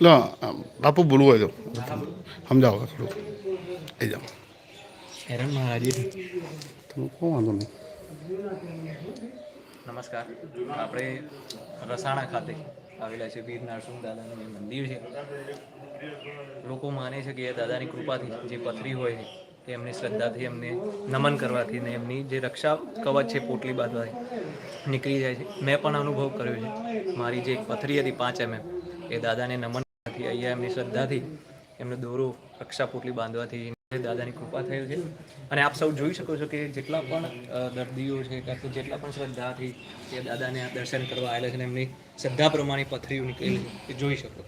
લો બાપુ બોલવું હોય તો સમજાવો થોડુંક એ જાઓ હેરણ મહારાજી તમે કોઈ વાંધો નહીં નમસ્કાર. આપણે રસાણા ખાતે આવેલા છે વીર નરસિંહ દાદાનું જે મંદિર છે. લોકો માને છે કે એ દાદાની કૃપાથી જે પથરી હોય છે તે એમની શ્રદ્ધાથી એમને નમન કરવાથી ને એમની જે રક્ષા કવચ છે પોટલી બાંધવાથી નીકળી જાય છે. મેં પણ અનુભવ કર્યો છે. મારી જે એક પથરી હતી પાંચ એમએમ એ દાદાને નમન અહીંયા એમની શ્રદ્ધાથી એમનો દોરો રક્ષા પોટલી બાંધવાથી દાદાની કૃપા થયેલ છે. અને આપ સૌ જોઈ શકો છો કે જેટલા પણ દર્દીઓ છે કાં તો જેટલા પણ શ્રદ્ધાથી એ દાદાને આ દર્શન કરવા આવેલા છે અને એમની શ્રદ્ધા પ્રમાણે પથરીઓ નીકળેલી એ જોઈ શકો.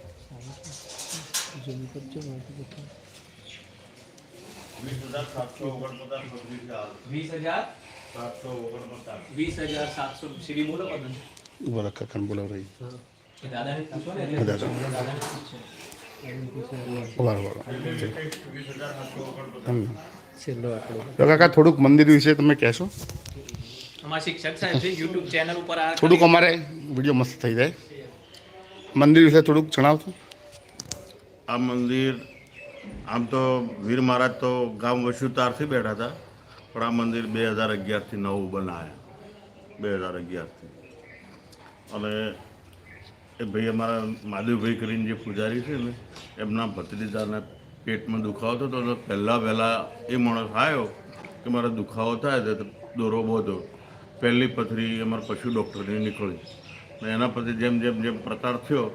વીસ હજાર સાતસો વીસ હજાર સાતસો. સીડી બોલો બોલો કાકા બોલાવ રહી દાદાને પૂછો ને. એટલે દાદાને પૂછો. તો કાકા થોડુંક મંદિર વિશે તમે કહેશો? અમારા શિક્ષક સાહેબ છે યુટ્યુબ ચેનલ ઉપર આ થોડુંક અમારે વીડિયો મસ્ત થઈ જાય. મંદિર વિશે થોડુંક જણાવશો? આ મંદિર આમ તો વીર મહારાજ તો ગામ વસુતારથી બેઠા હતા પણ આ મંદિર બે હજાર અગિયારથી નવું બનાવ્યા બે હજાર અગિયારથી. અને એ ભાઈ અમારા માધવભાઈ કરીને જે પૂજારી છે ને, એમના ભત્રીજાને પેટમાં દુખાવો થતો તો પહેલાં વહેલા એ માણસ આવ્યો કે મારે દુખાવો થાય તો દોરો બોધો પહેલી પથરી અમારા પશુ ડૉક્ટરની નીકળી. ને એના પછી જેમ જેમ જેમ પ્રચાર થયો,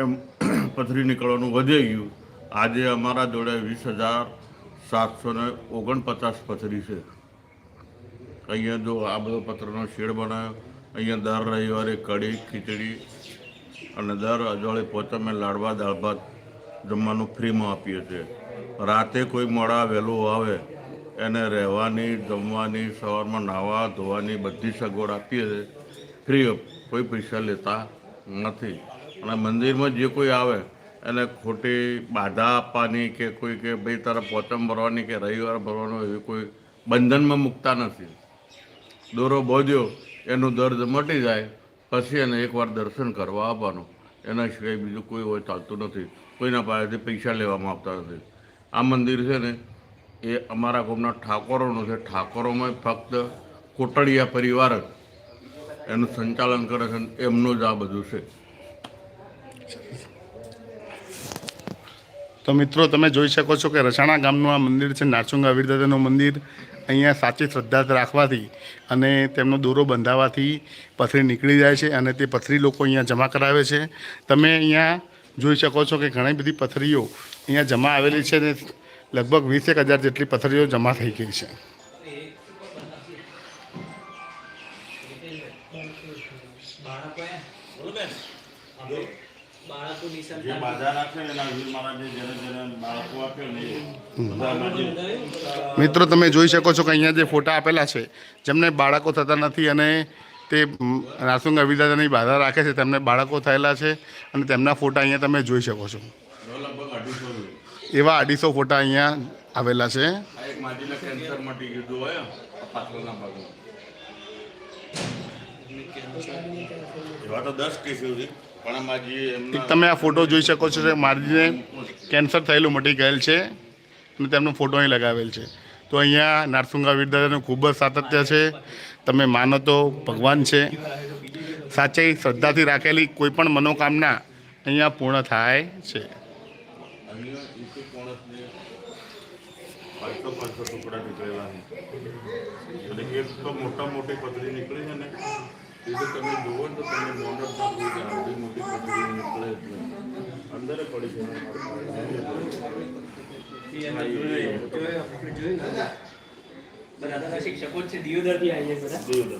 એમ પથરી નીકળવાનું વધી ગયું. આજે અમારા જોડે વીસ હજાર સાતસો ને ઓગણપચાસ પથરી છે. અહીંયા જો આ બધો પથરનો શેડ બનાવ્યો, અહીંયા દર રવિવારે કઢી, ખીચડી અને દર અજવાળે પોચમે લાડવા દાળ ભાત જમવાનું ફ્રીમાં આપીએ છીએ. રાતે કોઈ મોડા વહેલું આવે, એને રહેવાની, જમવાની, સવારમાં નાહવા, ધોવાની બધી સગવડ આપીએ છીએ. ફ્રી કોઈ પૈસા લેતા નથી. અને મંદિરમાં જે કોઈ આવે, એને ખોટી બાધા આપવાની કે કોઈ કે ભાઈ તારા પોચમ ભરવાની કે રવિવાર ભરવાનો એવી કોઈ બંધનમાં મૂકતા નથી. દોરો બોધ્યો એનું દર્દ મટી જાય. પછી એને એકવાર દર્શન કરવા આવવાનું એના સિવાય બીજું કોઈ હોય ચાલતું નથી. કોઈના પાસેથી પૈસા લેવામાં આવતા નથી. આ મંદિર છે ને, એ અમારા ગામના ઠાકોરોનું છે. ઠાકોરોમાં ફક્ત કોટડિયા પરિવાર જ એનું સંચાલન કરે છે એમનું જ આ બધું છે. તો મિત્રો, તમે જોઈ શકો છો કે રસાણા ગામનું આ મંદિર છે. નારસુંગા વિરદાદાનું મંદિર. અહીંયા સાચી શ્રદ્ધા રાખવાથી અને તેમનો દોરો બંધાવવાથી પથરી નીકળી જાય છે અને તે પથરી લોકો અહીંયા જમા કરાવે છે. તમે અહીંયા જોઈ શકો છો કે ઘણી બધી પથરીઓ અહીંયા જમા આવેલી છે ને લગભગ વીસેક હજાર જેટલી પથરીઓ જમા થઈ ગઈ છે. બાળકો એ બાળકો નિશાન જે બાધા રાખે ને એના વીર મહારાજે જેને જેને બાળકો આપ્યો ને મિત્રો તમે જોઈ શકો છો કે અહીંયા જે ફોટા આપેલા છે જેમને બાળકો થતા નથી અને તે રાસુંગ વીરદાદાની બાધા રાખે છે તેમને બાળકો થયેલા છે અને તેમના ફોટા અહીંયા તમે જોઈ શકો છો. એવા અઢીસો ફોટા અહીંયા આવેલા છે. આ એક માજીને કેન્સર મટી ગયું હોય પાછળના ભાગમાં. એવા તો દસ કેસ છે. તમે આ ફોટો જોઈ શકો છો કે મારીને કેન્સર થયેલું મટી ગયેલ છે. અને તેમનો ફોટો અહીં લગાવેલ છે. તો અહીંયા નારસુંગા વિદ્યાલયનું ખૂબ જ સાતત્ય છે. તમે માનો તો ભગવાન છે. સાચે શ્રદ્ધાથી રાખેલી કોઈ પણ મનોકામના અહીંયા પૂર્ણ થાય છે. પાંચસો પાંચસો ટુકડા નીકળેલા મોટા મોટી પથરી નીકળી છે ને એ તો તમે જુઓ તો તમે મોનર ના કોઈ કે આવી મોટી પથરી નીકળે એટલે અંદર પડી છે બધા શિક્ષકો જ છે દિયોદરથી આવીએ બધા. જોયું